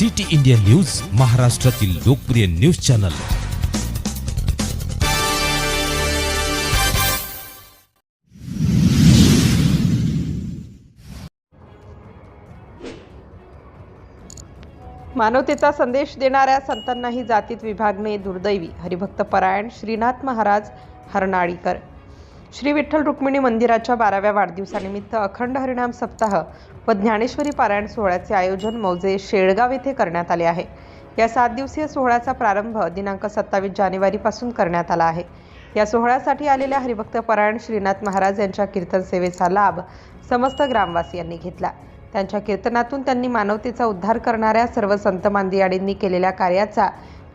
City India news महाराष्ट्रातील लोकप्रिय news channel. मानवतेचा संदेश देणाऱ्या संतांनाही जातीत विभागणे दुर्दैवी. हरिभक्त परायण श्रीनाथ महाराज हरनाळीकर श्री विठ्ठल रुक्मिणी मंदिराच्या बाराव्या वाढदिवसानिमित्त अखंड हरिणाम सप्ताह व ज्ञानेश्वरी पारायण सोहळ्याचे आयोजन मौजे शेळगाव येथे करण्यात आले आहे. या सात दिवसीय सोहळ्याचा प्रारंभ दिनांक सत्तावीस जानेवारीपासून करण्यात आला आहे. या सोहळ्यासाठी आलेल्या हरिभक्त परायण श्रीनाथ महाराज यांच्या कीर्तन सेवेचा लाभ समस्त ग्रामवासियांनी घेतला. त्यांच्या कीर्तनातून त्यांनी मानवतेचा उद्धार करणाऱ्या सर्व संत मांदियाडींनी केलेल्या कार्याचा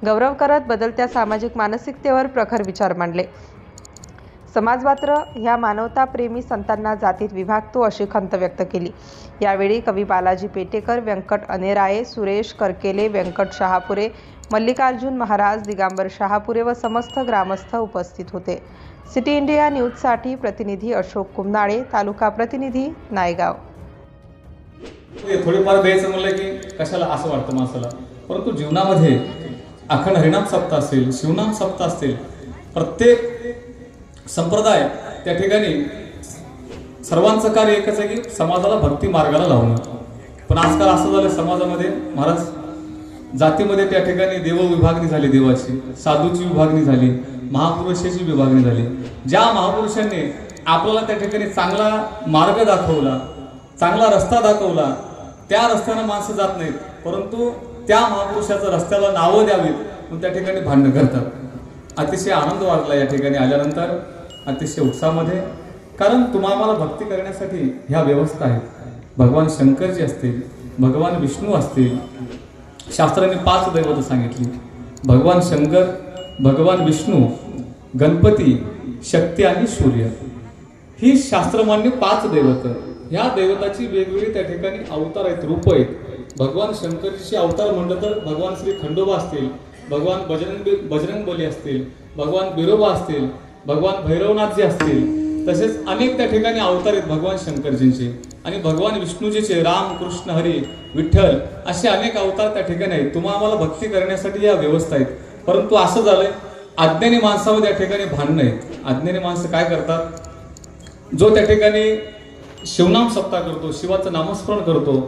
गौरव करत बदलत्या सामाजिक मानसिकतेवर प्रखर विचार मांडले. समाज मात्र ह्या मानवताप्रेमी संतांना जातीत विभागतो अशी खंत व्यक्त केली. यावेळी कवी बालाजी पेटेकर व्यंकट अनेराये सुरेश करकेले व्यंकट शहापुरे मल्लिकार्जुन महाराज दिगांबर शहापुरे व समस्त ग्रामस्थ उपस्थित होते. सिटी इंडिया न्यूजसाठी प्रतिनिधी अशोक कुमनाळे तालुका प्रतिनिधी नायगाव. ते थोडेफार द्यायचं म्हणलं की कशाला असं वाटतं माणसाला? परंतु जीवनामध्ये अखंड हरिनाम सप्ताह असेल शिवनाम सप्ताह असतील प्रत्येक संप्रदाय त्या ठिकाणी सर्वांचं कार्य एकच आहे की समाजाला भक्ती मार्गाला लावणं. पण आजकाल असं झालं समाजामध्ये महाराज जातीमध्ये त्या ठिकाणी देव विभागणी झाली देवाची साधूची विभागणी झाली महापुरुषाची विभागणी झाली. ज्या महापुरुषांनी आपल्याला त्या ठिकाणी चांगला मार्ग दाखवला चांगला रस्ता दाखवला त्या रस्त्यानं माणसं जात नाहीत परंतु त्या महापुरुषाचं रस्त्याला नावं द्यावीत म्हणून त्या ठिकाणी भांडणं करतात. अतिशय आनंद वाटला या ठिकाणी आल्यानंतर. अतिशय उत्साहामध्ये कारण तुम्हा आम्हाला भक्ती करण्यासाठी ह्या व्यवस्था आहेत. भगवान शंकरजी असतील भगवान विष्णू असतील शास्त्राने पाच दैवत सांगितली. भगवान शंकर भगवान विष्णू गणपती शक्ती आणि सूर्य. ही शास्त्रमान्य पाच दैवत ह्या दैवताची वेगवेगळी त्या ठिकाणी अवतार आहेत रूप आहेत. भगवान शंकरजीचे अवतार म्हणलं तर भगवान श्री खंडोबा असतील भगवान बजरंग बजरंग बली असतील भगवान बिरोबा असतील भगवान भैरवनाथ जे असतील तसेच अनेक त्या ठिकाणी अवतार आहेत भगवान शंकरजींचे. आणि भगवान विष्णूजीचे राम कृष्ण हरी विठ्ठल असे अनेक अवतार त्या ठिकाणी आहेत. तुम्हा आम्हाला भक्ती करण्यासाठी या व्यवस्था आहेत. परंतु असं झालंय अज्ञानी माणसामध्ये या ठिकाणी भांडणं आहेत. अज्ञानी माणसं काय करतात? जो त्या ठिकाणी शिवनाम सप्ताह करतो शिवाचं नामस्मरण करतो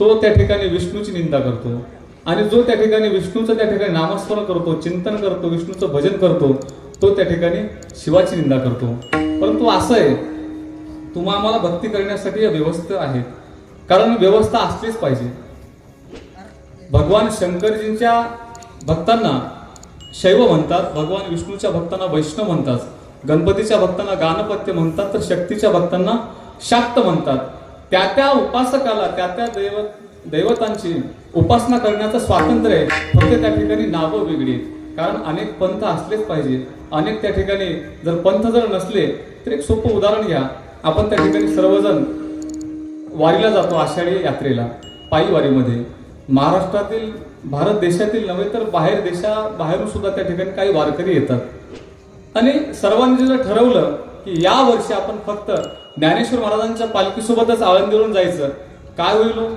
तो त्या ठिकाणी विष्णूची निंदा करतो. आणि जो त्या ठिकाणी विष्णूचं त्या ठिकाणी नामस्मरण करतो चिंतन करतो विष्णूचं भजन करतो तो त्या ठिकाणी शिवाची निंदा करतो. परंतु असं आहे तुम्हा आम्हाला भक्ती करण्यासाठी या व्यवस्था आहेत. कारण व्यवस्था असलीच पाहिजे. भगवान शंकरजींच्या भक्तांना शैव म्हणतात भगवान विष्णूच्या भक्तांना वैष्णव म्हणतात गणपतीच्या भक्तांना गाणपत्य म्हणतात तर शक्तीच्या भक्तांना शाक्त म्हणतात. त्या त्या उपासकाला त्या त्या दैव दैवतांची उपासना करण्याचं स्वातंत्र्य आहे. फक्त त्या ठिकाणी नावं वेगळी आहेत. कारण अनेक पंथ असलेच पाहिजे. अनेक त्या ठिकाणी जर पंथ जर नसले तर एक सोपं उदाहरण घ्या. आपण त्या ठिकाणी सर्वजण वारीला जातो आषाढी यात्रेला पायी वारीमध्ये महाराष्ट्रातील भारत देशातील नव्हे तर बाहेर देशा बाहेरून सुद्धा त्या ठिकाणी काही वारकरी येतात. आणि सर्वांनी जर ठरवलं की या वर्षी आपण फक्त ज्ञानेश्वर महाराजांच्या पालखीसोबतच आळंदीवरून जायचं काय होईल हो?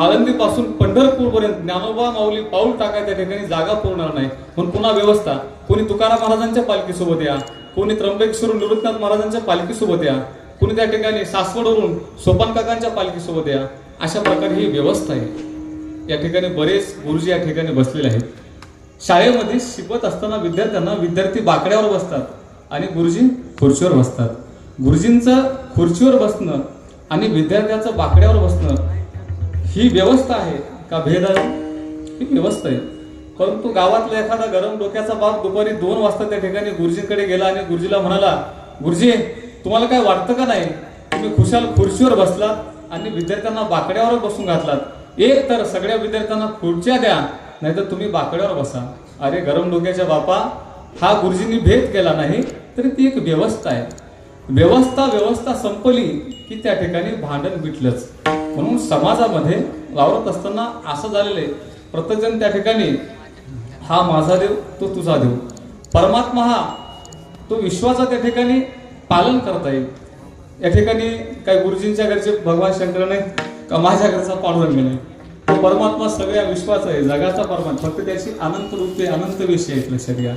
आळंदीपासून पंढरपूर पर्यंत ज्ञानोबा माऊली पाऊल टाकाय त्या ठिकाणी जागा पुरणार नाही. म्हणून पुन्हा व्यवस्था. कोणी तुकाराम महाराजांच्या पालखीसोबत या. कोणी त्र्यंबकेश्वर निवृत्तनाथ महाराजांच्या पालखीसोबत या. कोणी त्या ठिकाणी सासवडवरून सोपान काकांच्या पालखीसोबत या. अशा प्रकारे ही व्यवस्था आहे. या ठिकाणी बरेच गुरुजी या ठिकाणी बसलेले आहेत. शाळेमध्ये शिकवत असताना विद्यार्थ्यांना विद्यार्थी बाकड्यावर बसतात आणि गुरुजी खुर्चीवर बसतात. गुरुजींचं खुर्चीवर बसणं आणि विद्यार्थ्याचं बाकड्यावर बसणं ही व्यवस्था आहे का भेद आहे? ही व्यवस्था आहे. परंतु गावातला एखादा गरम डोक्याचा बाप दुपारी दोन वाजता त्या ठिकाणी गुरुजींकडे गेला आणि गुरुजीला म्हणाला गुरुजी तुम्हाला काय वाटतं का नाही? तुम्ही खुशाल खुर्चीवर बसलात आणि विद्यार्थ्यांना बाकड्यावर बसून घातलात. एक तर सगळ्या विद्यार्थ्यांना खुर्च्या द्या नाहीतर तुम्ही बाकड्यावर बसा. अरे गरम डोक्याच्या बापा हा गुरुजींनी भेद केला नाही तरी ती एक व्यवस्था आहे. व्यवस्था व्यवस्था संपली की त्या ठिकाणी भांडण मिटलंच म्हणून समाजामध्ये वावरत असताना असं झालेलं आहे. प्रत्येकजण त्या ठिकाणी हा माझा देव तो तुझा देव. परमात्मा हा तो विश्वाचा त्या ठिकाणी पालन करता येईल. या ठिकाणी काही गुरुजींच्या घरचे भगवान शंकर नाही का माझ्या घरचा पांडुरंग नाही तो परमात्मा सगळ्या विश्वाचा आहे जगाचा परमात्मा. फक्त त्याची अनंत रूपे अनंत विषय आहेत लक्षात घ्या